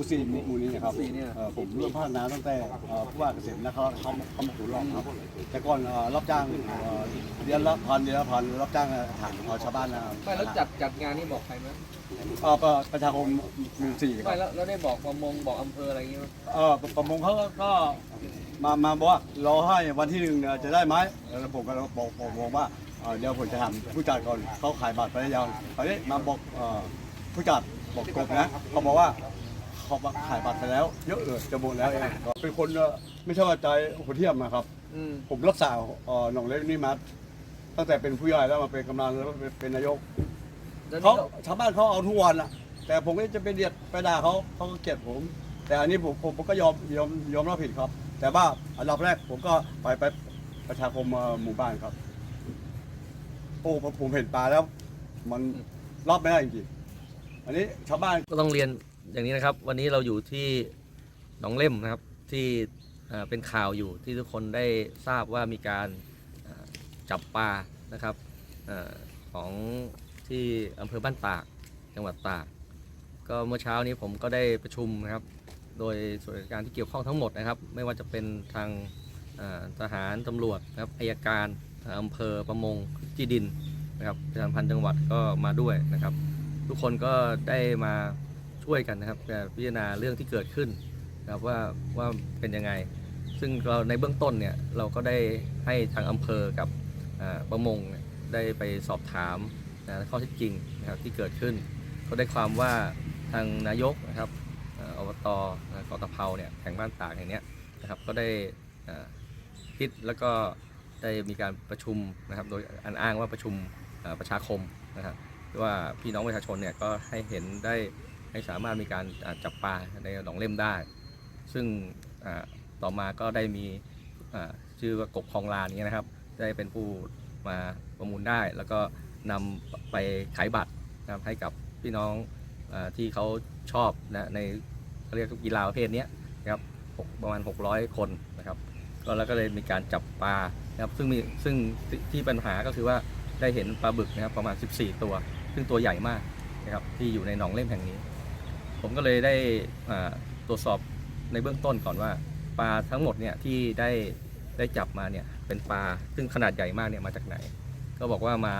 มูสี่หมู่นี้นะครับเอ่อผมร่วมพัฒนาตั้งแต่เอ่อผู้ว่าเกษตรนะครับเขาเขามาขุดลอกครับ แต่ก่อนเอ่อรับจ้างเอ่อเดือนละพันเดือนละพันรับจ้างถางของชาวบ้านนะครับไม่แล้วจัดจัดงานนี่บอกใครไหมเอ่อประประชาคมหมู่สี่คไม่รับแล้วแล้วได้บอกประมงบอกอำเภออะไรอย่างเงี้ไหมเอ่อประมงเขาก็มามาบอกว่ารอให้วันที่หนึ่งเนี่ยจะได้ไหมแล้วผมก็บอกบอกบอกว่าเอ่อเดี๋ยวผมจะถามผู้จัดก่อนเขาขายบัตรไปแล้วยังคราวนี้มาบอกเอ่อผู้จัดบอกกบนะเขาบอกว่า เขาขายบัตรไปแล้ว เยอะเลยจะหมดแล้วเองก็เป็นคนเอ่อไม่ใช่ว่าใจโหดเทียมนะครับ อืมผมรักษาเอ่อหนองเล็กนี่มาตั้งแต่เป็นผู้ใหญ่แล้วมาเป็นกำนันแล้วก็เป็นเป็นนายกแล้วเขานี่ชาวบ้านเขาเอาทุกวันอะแต่ผมก็จะไปเดียดไปด่าเขาเขาก็เกลียดผม แต่อันนี้ผมผมผมก็ยอมยอมยอมรับผิดครับ แต่ว่าอันดับแรกผมก็ไปไปประชาคมเอ่อหมู่บ้านครับ โอ้ผมผมเห็นปลาแล้ว มันรับไม่ได้จริงๆอันนี้ชาวบ้าน ก็ต้องเรียน อย่างนี้นะครับ วันนี้เราอยู่ที่หนองเล่มนะครับที่เป็นข่าวอยู่ที่ทุกคนได้ทราบว่ามีการจับปลานะครับอของที่อำเภอบ้านตากจังหวัดตาก ก็เมื่อเช้านี้ผมก็ได้ประชุมนะครับ โดยส่วนราชการที่เกี่ยวข้องทั้งหมดนะครับ ไม่ว่าจะเป็นทางทหารตำรวจนะครับอายการอำเภอประมงที่ดินนะครับประชาพันธ์จังหวัดก็มาด้วยนะครับ ทุกคนก็ได้มา ช่วยกันนะครับพิจารณาเรื่องที่เกิดขึ้นนะครับว่าว่าเป็นยังไง ซึ่งเราในเบื้องต้นเนี่ยเราก็ได้ให้ทางอำเภอกับประมงได้ไปสอบถามนะข้อเท็จจริงนะครับที่เกิดขึ้น ก็ได้ความว่าทางนายกนะครับอบตนะเกาะตะเภาเนี่ยแห่งบ้านตากแห่งเนี้ยนะครับก็ได้คิดแล้วก็ได้มีการประชุมนะครับโดยอันอ้างว่าประชุมประชาคมนะครับว่าพี่น้องประชาชนเนี่ยก็ให้เห็นได้ ให้สามารถมีการจับปลาในหนองเล่มได้ ซึ่งต่อมาก็ได้มีชื่อว่ากบคลองลานนี้นะครับ ได้เป็นผู้มาประมูลได้ แล้วก็นำไปขายบัตรนะครับให้กับพี่น้องอที่เขาชอบนะในเขาเรียกกีฬาประเภทนี้นะครับประมาณ 600 คนนะครับก็แล้วก็เลยมีการจับปลานะครับซึ่งมีซึ่งที่ที่ปัญหาก็คือว่าได้เห็นปลาบึกนะครับประมาณ 14 ตัว ซึ่งตัวใหญ่มากนะครับที่อยู่ในหนองเล่มแห่งนี้ ผมก็เลยได้ตรวจสอบในเบื้องต้นก่อนว่า ปลาทั้งหมดเนี่ยที่ได้ได้จับมาเนี่ยเป็นปลาซึ่งขนาดใหญ่มากเนี่ยมาจากไหน ก็บอกว่ามา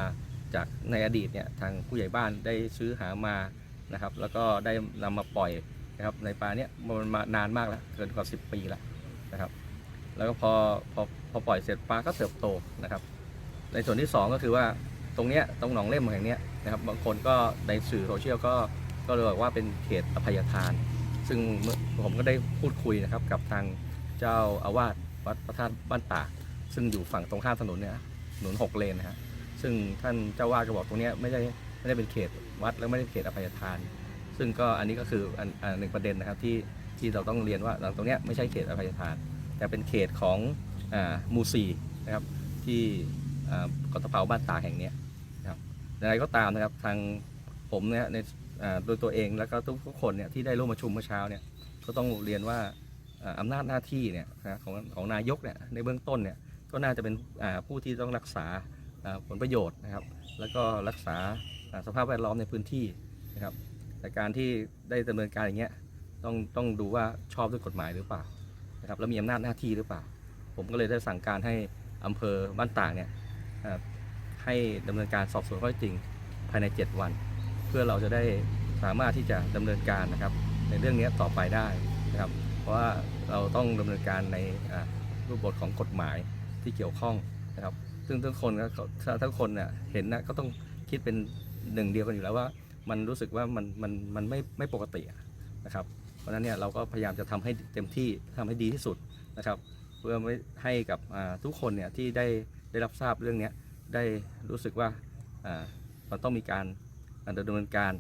จากในอดีตเนี่ยทางผู้ใหญ่บ้านได้ซื้อหามานะครับ แล้วก็ได้นำมาปล่อยนะครับในปลาเนี่ยมันมานานมากแล้วเกินกว่า 10 ปีแล้วนะครับ แล้วก็พอพอพอปล่อยเสร็จปลาก็เติบโตนะครับ ในส่วนที่สองก็คือว่าตรงเนี้ยตรงหนองเล่มแห่งเนี้ยนะครับบางคนก็ในสื่อโซเชียลก็ ก็เลยบอกว่าเป็นเขตอภัยทาน ซึ่งผมก็ได้พูดคุยนะครับกับทางเจ้าอาวาสวัดพระธาตุบ้านตากซึ่งอยู่ฝั่งตรงข้ามถนนเนี่ยถนนหกเลนนะฮะซึ่งท่านเจ้าวาดก็บอกตรงนี้ไม่ได้ไม่ได้เป็นเขตวัดและไม่ได้เขตอภัยทาน ซึ่งก็อันนี้ก็คืออันอันหนึ่งประเด็นนะครับที่ที่เราต้องเรียนว่าตรงนี้ไม่ใช่เขตอภัยทาน แต่เป็นเขตของอ่ามูซีนะครับที่อ่ากตะเภาบ้านตากแห่งนี้นะครับอย่างไรก็ตามนะครับทางผมเนี่ยใน โดยตัวเองแล้วก็ทุกคนเนี่ยที่ได้ร่วมประชุมเมื่อเช้าเนี่ยก็ต้องเรียนว่าอำนาจหน้าที่เนี่ยของของนายกเนี่ยในเบื้องต้นเนี่ยก็น่าจะเป็นผู้ที่ต้องรักษาผลประโยชน์นะครับ แล้วก็รักษาสภาพแวดล้อมในพื้นที่นะครับ แต่การที่ได้ดำเนินการอย่างเงี้ยต้องต้องดูว่าชอบด้วยกฎหมายหรือเปล่านะครับแล้วมีอำนาจหน้าที่หรือเปล่า ผมก็เลยได้สั่งการให้อำเภอบ้านตากเนี่ยให้ดำเนินการสอบสวนข้อเท็จจริงภายใน 7 วัน เพื่อเราจะได้สามารถที่จะดำเนินการนะครับ ในเรื่องนี้ต่อไปได้นะครับ เพราะว่าเราต้องดำเนินการในรูปบทของกฎหมายที่เกี่ยวข้องนะครับ ซึ่งทุกคนก็ถ้าทุกคนเนี่ยเห็นนะก็ต้องคิดเป็นหนึ่งเดียวกันอยู่แล้วว่า มันรู้สึกว่ามันมันมันไม่ไม่ปกตินะครับ เพราะฉะนั้นเนี่ยเราก็พยายามจะทำให้เต็มที่ทำให้ดีที่สุดนะครับ เพื่อไม่ให้กับทุกคนเนี่ยที่ได้ได้รับทราบเรื่องนี้ได้รู้สึกว่ามันต้องมีการ ดำเนินการ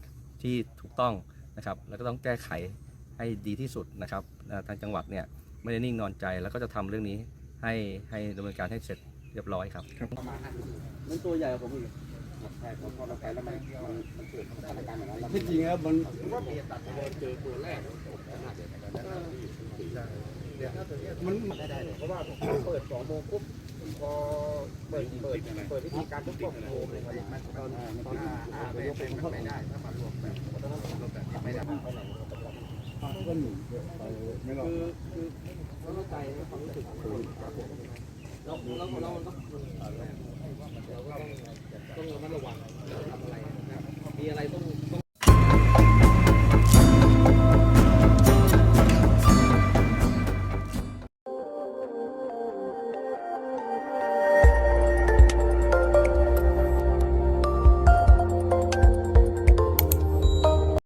ที่ถูกต้องนะครับ แล้วก็ต้องแก้ไขให้ดีที่สุดนะครับอ่าทางจังหวัดเนี่ยไม่ได้นิ่งนอนใจแล้วก็จะทำเรื่องนี้ให้ให้ดำเนินการให้เสร็จเรียบร้อยครับมันตัวใหญ่กว่าผมอีกใช่พอเราไปแล้วมันมันมันเกิดสถานการณ์แบบนั้นที่จริงแล้วมันมันเพราะว่าเปิดสองโมงปุ๊บ พอเปิดเปิดเปิดวิธีการปุ๊บก็โทมเลยครับมันตอนตอนอ่าไม่เป็นไม่ได้ถ้ามารวมแบบรวมแบบนี้ไม่ได้ก็หนีไปไม่รอดคือคือเข้าใจความรู้สึกของเราแล้วแล้วแล้วมันก็มัน